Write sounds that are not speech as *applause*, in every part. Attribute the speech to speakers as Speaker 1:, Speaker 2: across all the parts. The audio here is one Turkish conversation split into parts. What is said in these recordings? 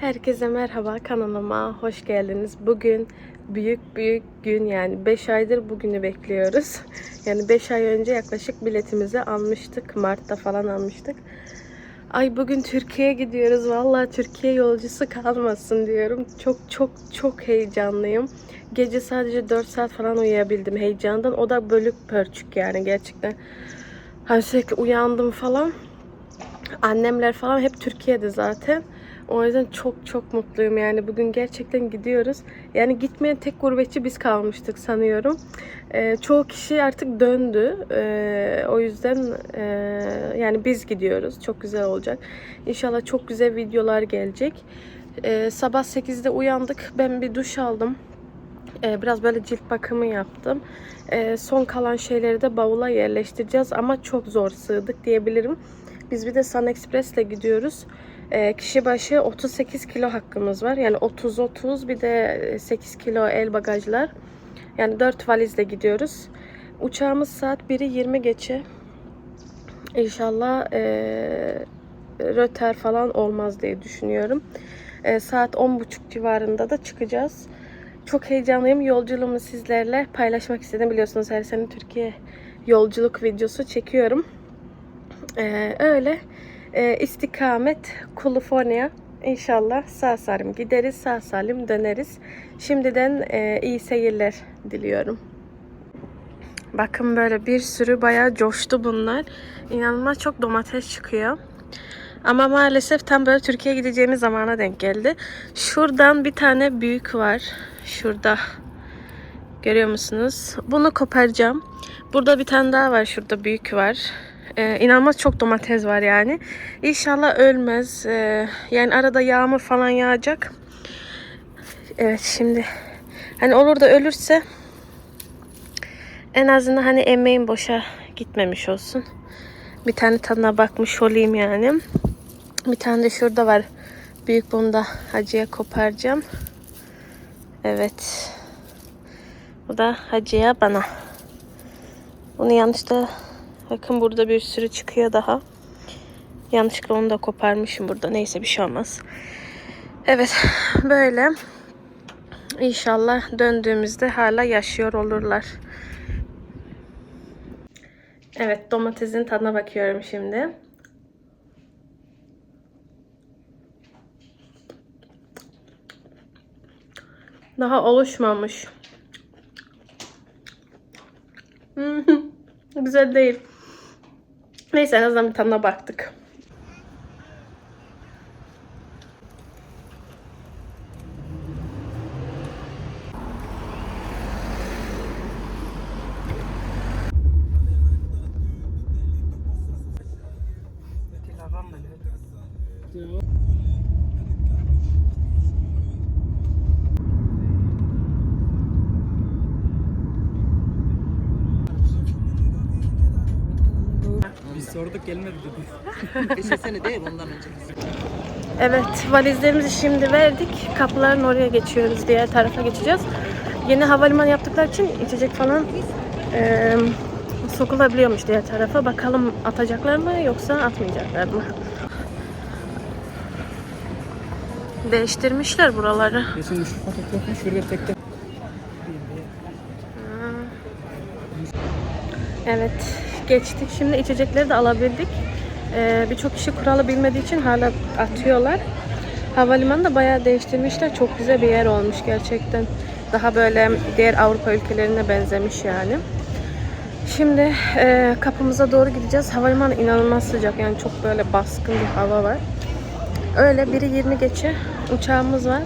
Speaker 1: Herkese merhaba kanalıma hoş geldiniz. Bugün büyük büyük gün yani 5 aydır bugünü bekliyoruz. *laughs* Yani 5 ay önce yaklaşık biletimizi almıştık. Mart'ta falan almıştık. Ay bugün Türkiye'ye gidiyoruz. Vallahi Türkiye yolcusu kalmasın diyorum. Çok çok çok heyecanlıyım. Gece sadece 4 saat falan uyuyabildim heyecandan. O da bölük pörçük yani gerçekten. Hani sürekli uyandım falan. Annemler falan hep Türkiye'de zaten. O yüzden çok çok mutluyum yani bugün gerçekten gidiyoruz. Yani gitmeyen tek gurbetçi biz kalmıştık sanıyorum. Ee, çoğu kişi artık döndü. Ee, o yüzden e, yani biz gidiyoruz. Çok güzel olacak. İnşallah çok güzel videolar gelecek. Ee, sabah 8'de uyandık. Ben bir duş aldım. Ee, biraz böyle cilt bakımı yaptım. Ee, son kalan şeyleri de bavula yerleştireceğiz ama çok zor sığdık diyebilirim. Biz bir de Sun Express ile gidiyoruz. Ee, kişi başı 38 kilo hakkımız var. Yani 30-30 bir de 8 kilo el bagajlar. Yani 4 valizle gidiyoruz. Uçağımız saat 1'i 20 geçe. İnşallah ee, röter falan olmaz diye düşünüyorum. Ee, saat 10.30 civarında da çıkacağız. Çok heyecanlıyım. Yolculuğumu sizlerle paylaşmak istedim. Biliyorsunuz her sene Türkiye yolculuk videosu çekiyorum. Ee, öyle Ee, istikamet Kaliforniya. İnşallah sağ salim gideriz, sağ salim döneriz. Şimdiden e, iyi seyirler diliyorum. Bakın böyle bir sürü bayağı coştu bunlar. İnanılmaz çok domates çıkıyor. Ama maalesef tam böyle Türkiye'ye gideceğimiz zamana denk geldi. Şuradan bir tane büyük var. Şurada. Görüyor musunuz? Bunu koparacağım. Burada bir tane daha var. Şurada büyük var. Ee, inanılmaz çok domates var yani. İnşallah ölmez. Ee, yani arada yağmur falan yağacak. Evet şimdi hani olur da ölürse en azından hani emeğim boşa gitmemiş olsun. Bir tane tadına bakmış olayım yani. Bir tane de şurada var. Büyük bunu da hacıya koparacağım. Evet. Bu da hacıya bana. Bunu yanlışta bakın burada bir sürü çıkıyor daha. Yanlışlıkla onu da koparmışım burada. Neyse bir şey olmaz. Evet böyle. İnşallah döndüğümüzde hala yaşıyor olurlar. Evet domatesin tadına bakıyorum şimdi. Daha oluşmamış. *laughs* Güzel değil. Neyse en azından bir tadına baktık.
Speaker 2: Geçen sene değil ondan önce.
Speaker 1: Evet valizlerimizi şimdi verdik. Kapıların oraya geçiyoruz. Diğer tarafa geçeceğiz. Yeni havalimanı yaptıkları için içecek falan eee sokulabiliyormuş diğer tarafa. Bakalım atacaklar mı yoksa atmayacaklar mı? Değiştirmişler buraları.
Speaker 3: Geçen şurada.
Speaker 1: Evet geçtik. Şimdi içecekleri de alabildik. Ee, Birçok kişi kuralı bilmediği için hala atıyorlar. Havalimanı da bayağı değiştirmişler. Çok güzel bir yer olmuş gerçekten. Daha böyle diğer Avrupa ülkelerine benzemiş yani. Şimdi e, kapımıza doğru gideceğiz. Havalimanı inanılmaz sıcak. Yani çok böyle baskın bir hava var. Öyle biri 20 geçe uçağımız var.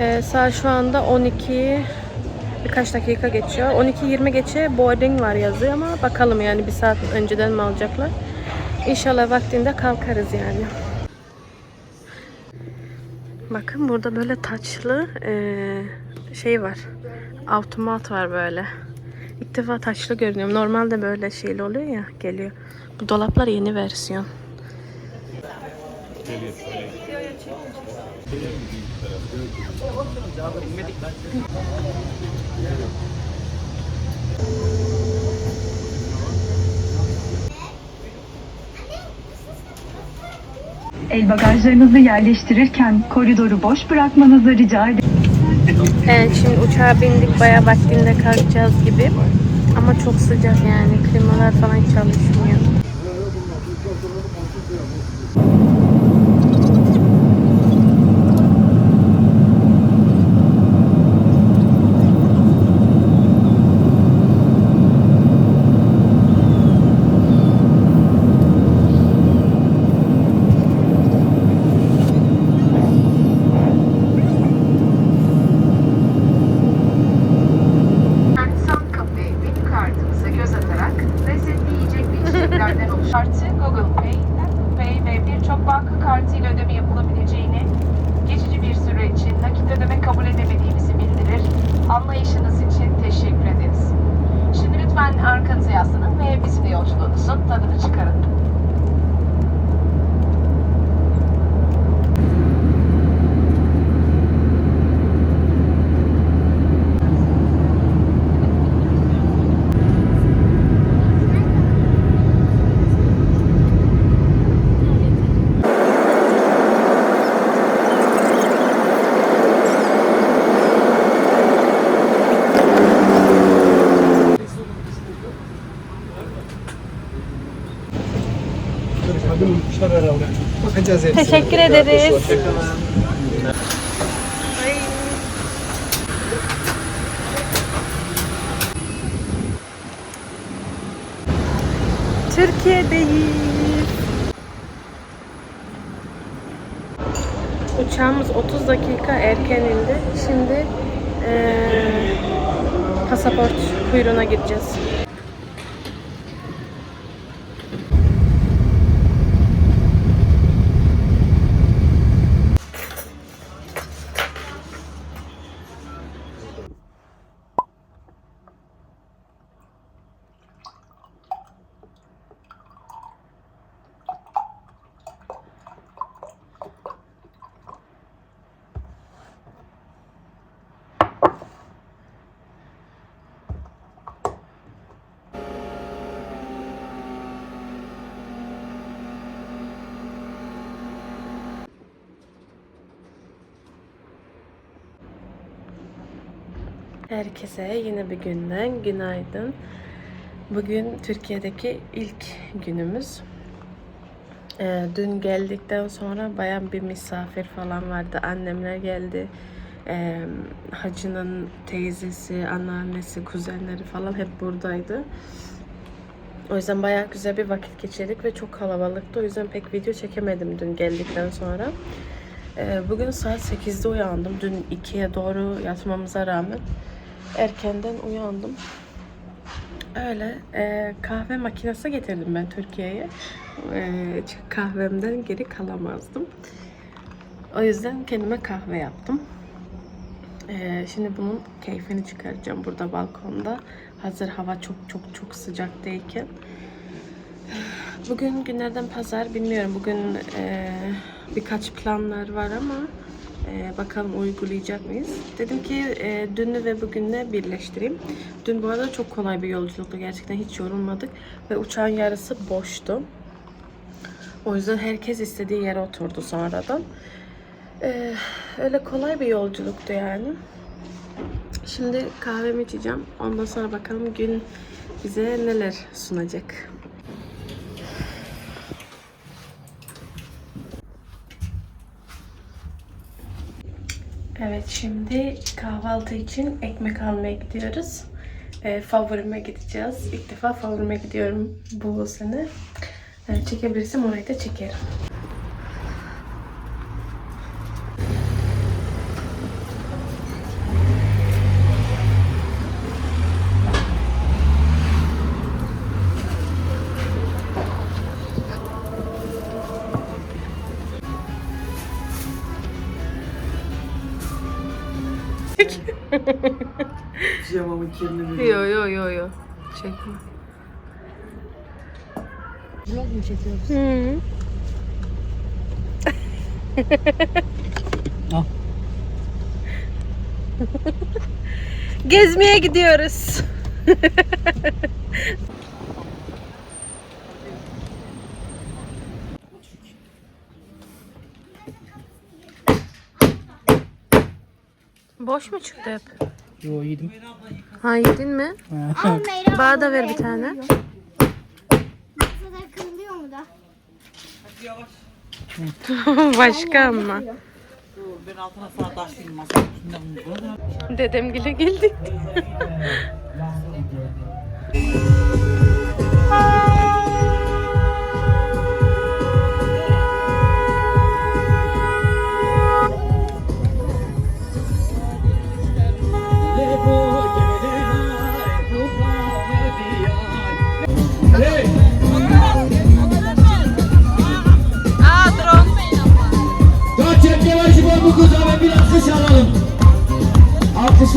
Speaker 1: E, saat şu anda 12 birkaç dakika geçiyor. 12-20 geçe boarding var yazıyor ama bakalım yani bir saat önceden mi alacaklar. İnşallah vaktinde kalkarız yani. Bakın burada böyle taçlı eee, şey var. Automat var böyle. İlk defa taçlı görünüyorum. Normalde böyle şeyli oluyor ya geliyor. Bu dolaplar yeni versiyon.
Speaker 2: El bagajlarınızı yerleştirirken koridoru boş bırakmanızı rica ederim.
Speaker 1: Evet şimdi uçağa bindik bayağı vaktinde kalkacağız gibi. Ama çok sıcak yani klimalar falan çalışmıyor.
Speaker 3: Bakacağız hepsine.
Speaker 1: Teşekkür ederiz. Türkiye'deyiz. Uçağımız 30 dakika erken indi. Şimdi eee, pasaport kuyruğuna gideceğiz. Herkese yeni bir günden günaydın. Bugün Türkiye'deki ilk günümüz. Ee, dün geldikten sonra bayan bir misafir falan vardı. Annemler geldi. Ee, hacının teyzesi, anneannesi, kuzenleri falan hep buradaydı. O yüzden bayağı güzel bir vakit geçirdik ve çok kalabalıktı. O yüzden pek video çekemedim dün geldikten sonra. Ee, bugün saat 8'de uyandım. Dün 2'ye doğru yatmamıza rağmen erkenden uyandım. Öyle e, kahve makinesi getirdim ben Türkiye'ye. E, çünkü kahvemden geri kalamazdım. O yüzden kendime kahve yaptım. E, şimdi bunun keyfini çıkaracağım burada balkonda. Hazır hava çok çok çok sıcak değilken. Bugün günlerden pazar bilmiyorum. Bugün e, birkaç planlar var ama e, bakalım uygulayacak mıyız? Dedim ki e, dünü ve bugünle birleştireyim. Dün bu arada çok kolay bir yolculuktu. Gerçekten hiç yorulmadık. Ve uçağın yarısı boştu. O yüzden herkes istediği yere oturdu sonradan. E, öyle kolay bir yolculuktu yani. Şimdi kahvemi içeceğim. Ondan sonra bakalım gün bize neler sunacak. Evet şimdi kahvaltı için ekmek almaya gidiyoruz. Ee, favorime gideceğiz. İlk defa favorime gidiyorum bu sene. Ee, çekebilirsem orayı da çekerim.
Speaker 3: Pijamamın kirliliği.
Speaker 1: Yo yo yo yo. Çekme.
Speaker 3: Vlog mu çekiyoruz?
Speaker 1: Hı. *laughs*
Speaker 3: Al.
Speaker 1: Gezmeye gidiyoruz. *laughs* Boş mu çıktı hep?
Speaker 3: Yo yedim.
Speaker 1: Ha yedin mi? *laughs* Bana da ver bir tane.
Speaker 4: Masada kırılıyor mu da? *laughs*
Speaker 1: Başka ama.
Speaker 5: Ben altına sana taşlayayım masanın üstünden.
Speaker 1: Geldik. *laughs*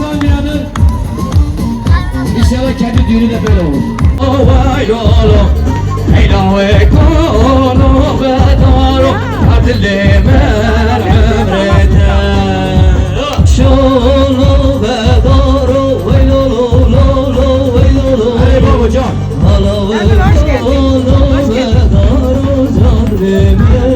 Speaker 6: Alkışlanmayanın inşallah kendi düğünü de böyle olur. Oh vay lolo, hey no hey kolo bedaro, adlime emrete. Şolo bedaro, hey lolo lolo, hey lolo. Hey babacan. Hala ve zadrime emrete.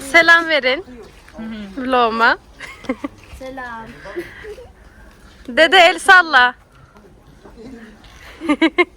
Speaker 1: Selam verin. Vloguma.
Speaker 4: Selam.
Speaker 1: Dede el salla. *laughs*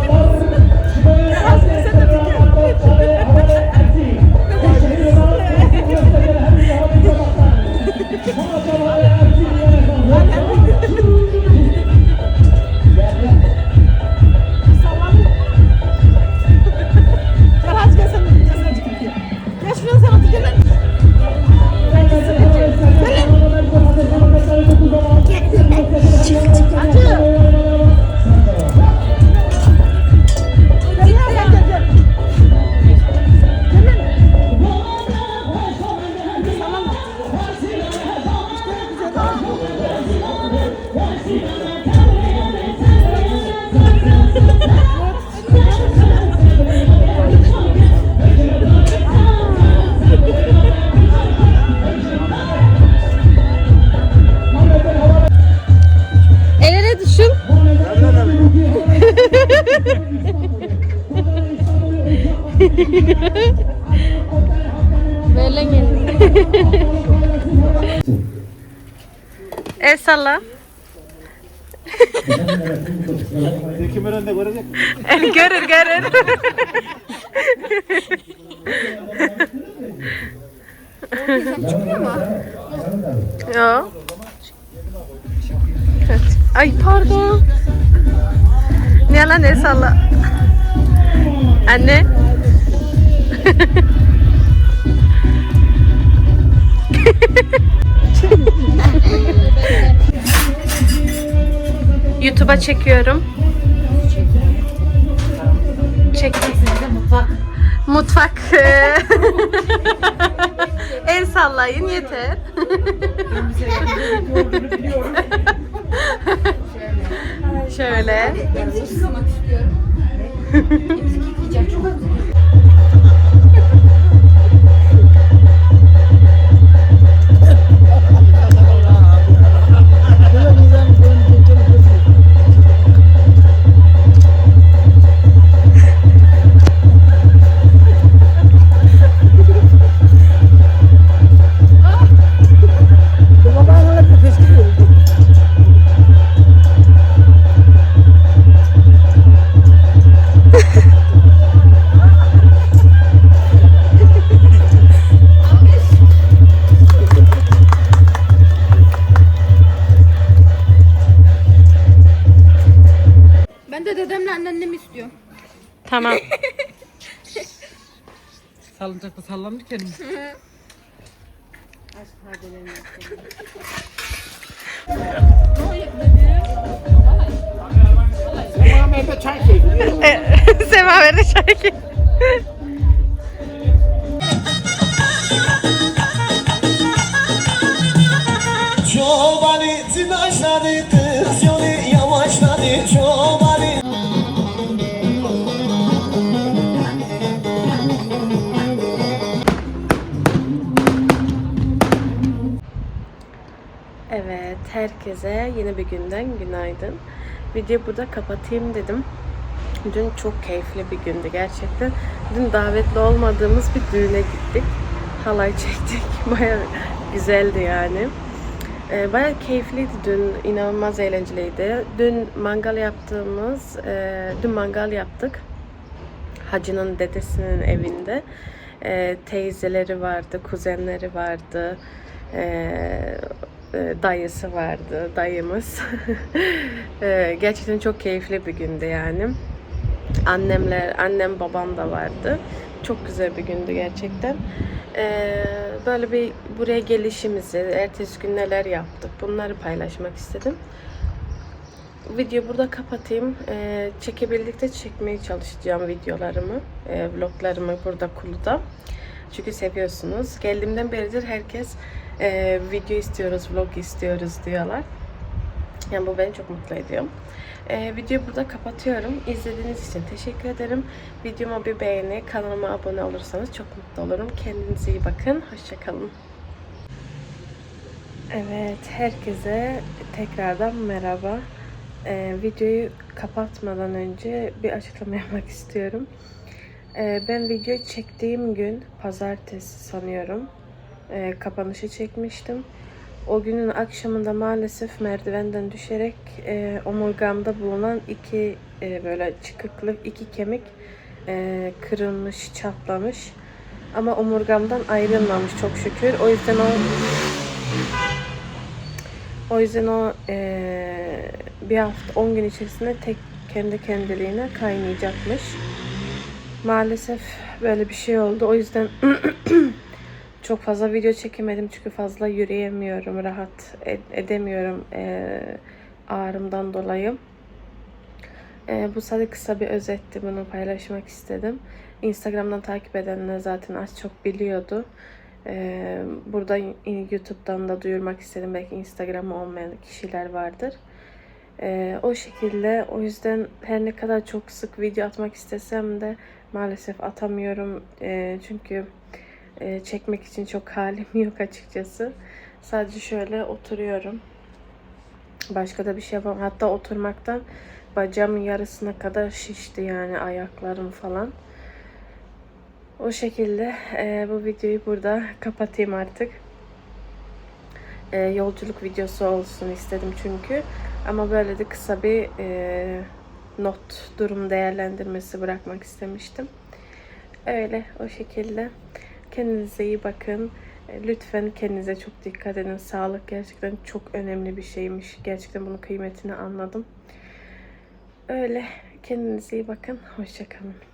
Speaker 1: Böyle gel. *laughs* El salla. El görür görür. Yo. Ay pardon. Ne lan el salla. Anne. *laughs* YouTube'a çekiyorum. Çek.
Speaker 5: Mutfak.
Speaker 1: Mutfak. eee, *laughs* El sallayın yeter. Şöyle. *laughs* Tamam. *laughs*
Speaker 5: Salıncakta sallanır kendimi.
Speaker 1: Semaveri şarkı.
Speaker 7: Çobani
Speaker 1: herkese yeni bir günden günaydın. Videoyu burada kapatayım dedim. Dün çok keyifli bir gündü gerçekten. Dün davetli olmadığımız bir düğüne gittik. Halay *laughs* çektik. Baya güzeldi yani. Ee, Baya keyifliydi dün. inanılmaz eğlenceliydi. Dün mangal yaptığımız, e, dün mangal yaptık. Hacı'nın dedesinin evinde. Ee, teyzeleri vardı, kuzenleri vardı. Ee, e, dayısı vardı, dayımız. Ee, *laughs* gerçekten çok keyifli bir gündü yani. Annemler, annem babam da vardı. Çok güzel bir gündü gerçekten. Ee, böyle bir buraya gelişimizi, ertesi gün neler yaptık bunları paylaşmak istedim. Videoyu burada kapatayım. Ee, çekebildikçe çekmeye çalışacağım videolarımı, e, vloglarımı burada Kulu'da. Çünkü seviyorsunuz. Geldiğimden beridir herkes e, video istiyoruz, vlog istiyoruz diyorlar. Yani bu beni çok mutlu ediyor. E, videoyu burada kapatıyorum. İzlediğiniz için teşekkür ederim. Videoma bir beğeni, kanalıma abone olursanız çok mutlu olurum. Kendinize iyi bakın. Hoşçakalın. Evet, herkese tekrardan merhaba. Ee, videoyu kapatmadan önce bir açıklama yapmak istiyorum. Ee, ben videoyu çektiğim gün, pazartesi sanıyorum, e, kapanışı çekmiştim. O günün akşamında maalesef merdivenden düşerek e, omurgamda bulunan iki e, böyle çıkıklık, iki kemik e, kırılmış, çatlamış. Ama omurgamdan ayrılmamış çok şükür. O yüzden o o yüzden o eee, bir hafta 10 gün içerisinde tek kendi kendiliğine kaynayacakmış. Maalesef böyle bir şey oldu. O yüzden *clears throat* çok fazla video çekemedim çünkü fazla yürüyemiyorum, rahat ed- edemiyorum eee, ağrımdan dolayı. Eee, bu sadece kısa bir özetti. Bunu paylaşmak istedim. Instagram'dan takip edenler zaten az çok biliyordu. Ee, burada YouTube'dan da duyurmak istedim. Belki Instagram olmayan kişiler vardır. Ee, o şekilde o yüzden her ne kadar çok sık video atmak istesem de maalesef atamıyorum. Ee, çünkü e, çekmek için çok halim *laughs* yok açıkçası. Sadece şöyle oturuyorum. Başka da bir şey yapamam. Hatta oturmaktan bacağımın yarısına kadar şişti yani ayaklarım falan. O şekilde e, bu videoyu burada kapatayım artık. E, yolculuk videosu olsun istedim çünkü. Ama böyle de kısa bir e, not, durum değerlendirmesi bırakmak istemiştim. Öyle o şekilde. Kendinize iyi bakın. E, Lütfen kendinize çok dikkat edin. Sağlık gerçekten çok önemli bir şeymiş. Gerçekten bunun kıymetini anladım. Öyle. Kendinize iyi bakın. Hoşçakalın.